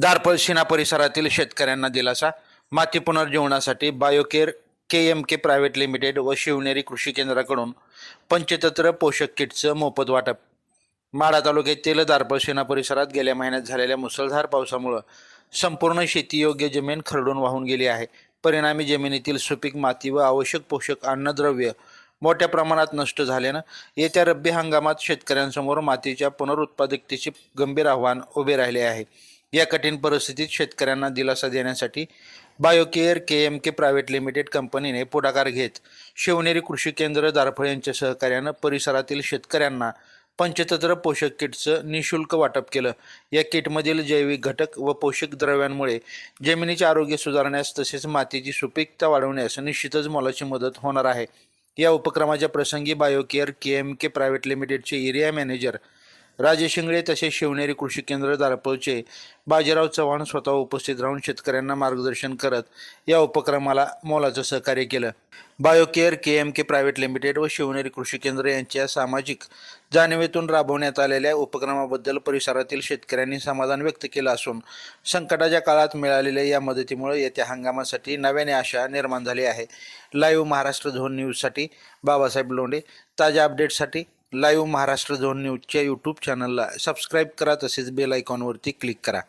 दारपळ परिसरातील शेतकऱ्यांना दिलासा. माती पुनर्जीवनासाठी Biocare K M K private limited व शिवनेरी कृषी केंद्राकडून पंचतंत्र पोषक किटचं मोफत वाटप. माढा तालुक्यातील दारपळ परिसरात गेल्या महिन्यात झालेल्या मुसळधार पावसामुळं संपूर्ण शेतीयोग्य जमीन खरडून वाहून गेली आहे. परिणामी जमिनीतील सुपीक माती व आवश्यक पोषक अन्नद्रव्य मोठ्या प्रमाणात नष्ट झाल्यानं येत्या रब्बी हंगामात शेतकऱ्यांसमोर मातीच्या पुनरुत्पादकतेचे गंभीर आव्हान उभे राहिले आहे. या कठीण परिस्थितीत शेतकऱ्यांना दिलासा देण्यासाठी Biocare K M K private limited कंपनीने पुढाकार घेत शिवनेरी कृषी केंद्र दारफळ यांच्या सहकार्यानं परिसरातील शेतकऱ्यांना पंचतंत्र पोषक किटचं निशुल्क वाटप केलं. या किटमधील जैविक घटक व पोषक द्रव्यांमुळे जमिनीचे आरोग्य सुधारण्यास तसेच मातीची सुपीकता वाढवण्यास निश्चितच मोलाची मदत होणार आहे. या उपक्रमाच्या प्रसंगी Biocare K M K private लिमिटेडचे एरिया मॅनेजर राजे शिंगळे तसेच शिवनेरी कृषी केंद्र दारपळचे बाजीराव चव्हाण स्वतः उपस्थित राहून शेतकऱ्यांना मार्गदर्शन करत या उपक्रमाला मोलाचं सहकार्य केलं. Biocare K M K private limited व शिवनेरी कृषी केंद्र यांच्या सामाजिक जाणीवेतून राबवण्यात आलेल्या उपक्रमाबद्दल परिसरातील शेतकऱ्यांनी समाधान व्यक्त केलं असून संकटाच्या काळात मिळालेल्या या मदतीमुळे येत्या हंगामासाठी नव्याने आशा निर्माण झाली आहे. लाईव्ह महाराष्ट्र झोन न्यूजसाठी बाबासाहेब लोंढे. ताज्या अपडेट्ससाठी लाईव्ह महाराष्ट्र झोन न्यूजच्या यूट्यूब चॅनलला सबस्क्राईब करा तसेच बेल आयकॉनवरती क्लिक करा.